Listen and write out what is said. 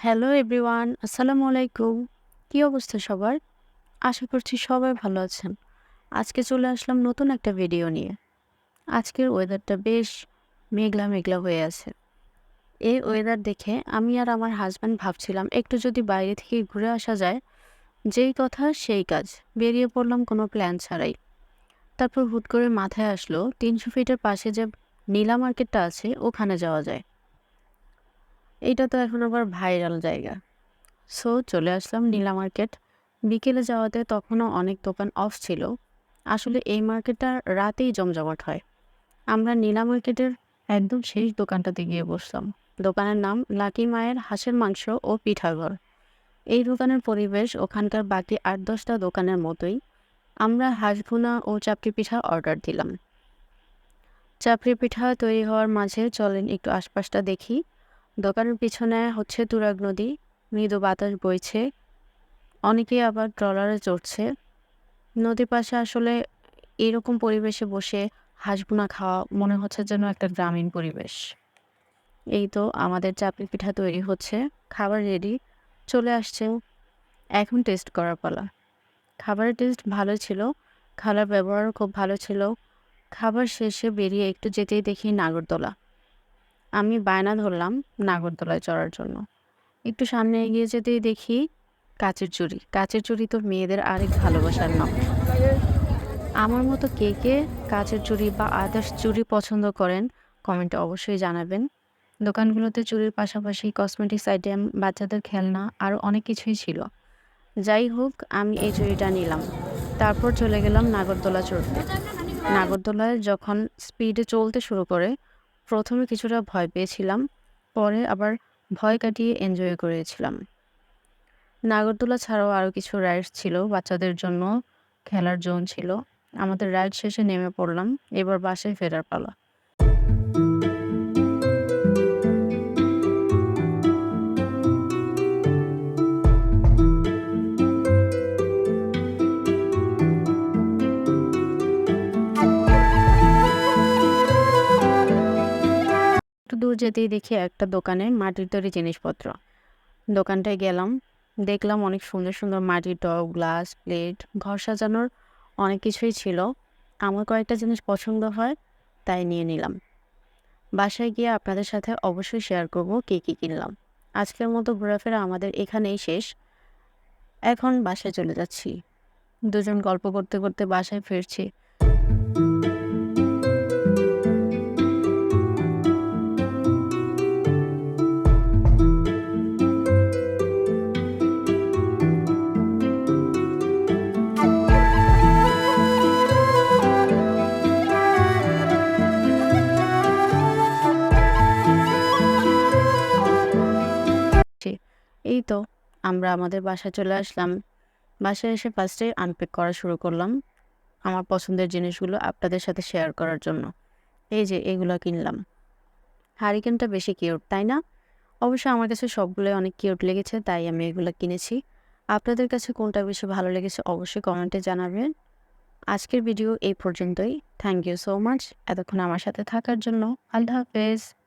Hello everyone, আসসালামু আলাইকুম। কী অবস্থা সবার? আশা করছি সবাই ভালো আছেন। আজকে চলে আসলাম নতুন একটা ভিডিও নিয়ে। আজকের ওয়েদারটা বেশ মেঘলা মেঘলা হয়ে আছে। এই ওয়েদার দেখে আমি আর আমার হাজব্যান্ড ভাবছিলাম, একটু যদি বাইরে থেকে ঘুরে আসা যায়, যেই কথা সেই কাজ। বেরিয়ে পড়লাম কোনো প্ল্যান ছাড়াই। তারপর হুট করে মাথায় আসলো, তিনশো ফিটের পাশে যে নীলা মার্কেটটা আছে, ওখানে যাওয়া যায়। এইটা তো এখন আবার ভাইরাল জায়গা। সো চলে আসলাম নীলা মার্কেট। বিকেলে যাওয়াতে তখনও অনেক দোকান অফ ছিল। আসলে এই মার্কেটটা রাতেই জমজমাট হয়। আমরা নীলা মার্কেটের একদম শেষ দোকানটাতে গিয়ে বসলাম। দোকানের নাম লাকি মায়ের হাঁসের মাংস ও পিঠাঘর এই দোকানের পরিবেশ ওখানকার বাকি আট দশটা দোকানের মতোই। আমরা হাঁস ভুনা ও চাপড়ি পিঠা অর্ডার দিলাম। চাপড়ি পিঠা তৈরি হওয়ার মাঝে চলেন একটু আশপাশটা দেখি। দোকানের পিছনে হচ্ছে তুরাগ নদী, মৃদু বাতাস বইছে। অনেকেই আবার ট্রলারে চড়ছে। নদীর পাশে আসলে এরকম পরিবেশে বসে হাঁসবোনা খাওয়া মনে হচ্ছে যেন একটা গ্রামীণ পরিবেশ। এই তো আমাদের চাপড়ি পিঠা তৈরি হচ্ছে, খাবার রেডি চলে আসছে। এখন টেস্ট করার পালা। খাবারের টেস্ট ভালো ছিল, খাবার ব্যবহারও খুব ভালো ছিল। খাবার শেষে বেরিয়ে একটু যেতেই দেখি নাগরদোলা। আমি বায়না ধরলাম নাগরদোলায় চড়ার জন্য। একটু সামনে এগিয়ে যেতেই দেখি কাচের চুড়ি কাচের চুড়ি তো মেয়েদের আরেক ভালোবাসার নাম। আমার মতো কে কে কাচের চুড়ি বা আদার্স চুড়ি পছন্দ করেন, কমেন্টে অবশ্যই জানাবেন। দোকানগুলোতে চুড়ির পাশাপাশি কসমেটিক্স আইটেম, বাচ্চাদের খেলনা আরও অনেক কিছুই ছিল। যাই হোক, আমি এই চুড়িটা নিলাম। তারপর চলে গেলাম নাগরদোলা চড়তে। নাগরদোলায় যখন স্পিডে চলতে শুরু করে প্রথমে কিছুটা ভয় পেয়েছিলাম, পরে আবার ভয় কাটিয়ে এনজয় করেছিলাম। নাগরদোলা ছাড়াও আরও কিছু রাইডস ছিল, বাচ্চাদের জন্য খেলার জোন ছিল। আমাদের রাইড শেষে নেমে পড়লাম, এবার বাসায় ফেরার পালা। একটু দূর যেতেই দেখি একটা দোকানে মাটির তৈরি জিনিসপত্র। দোকানটায় গেলাম, দেখলাম অনেক সুন্দর সুন্দর মাটির টব, গ্লাস, প্লেট, ঘর সাজানোর অনেক কিছুই ছিল। আমার কয়েকটা জিনিস পছন্দ হয়, তাই নিয়ে নিলাম। বাসায় গিয়ে আপনাদের সাথে অবশ্যই শেয়ার করব কী কী কিনলাম। আজকের মতো ঘোরাফেরা আমাদের এখানেই শেষ। এখন বাসায় চলে যাচ্ছি। দুজন গল্প করতে করতে বাসায় ফিরছি। এই তো, আমরা আমাদের বাসায় চলে আসলাম। বাসায় এসে ফার্স্টে আনপ্যাক করা শুরু করলাম আমার পছন্দের জিনিসগুলো আপনাদের সাথে শেয়ার করার জন্য। এই যে, এগুলো কিনলাম। হারিকেনটা বেশি কিউট তাই না? অবশ্য আমার কাছে সবগুলোই অনেক কিউট লেগেছে, তাই আমি এগুলো কিনেছি। আপনাদের কাছে কোনটা বেশি ভালো লেগেছে অবশ্যই কমেন্টে জানাবেন। আজকের ভিডিও এই পর্যন্তই। থ্যাংক ইউ সো মাচ এতক্ষণ আমার সাথে থাকার জন্য আল্লাহ হাফেজ।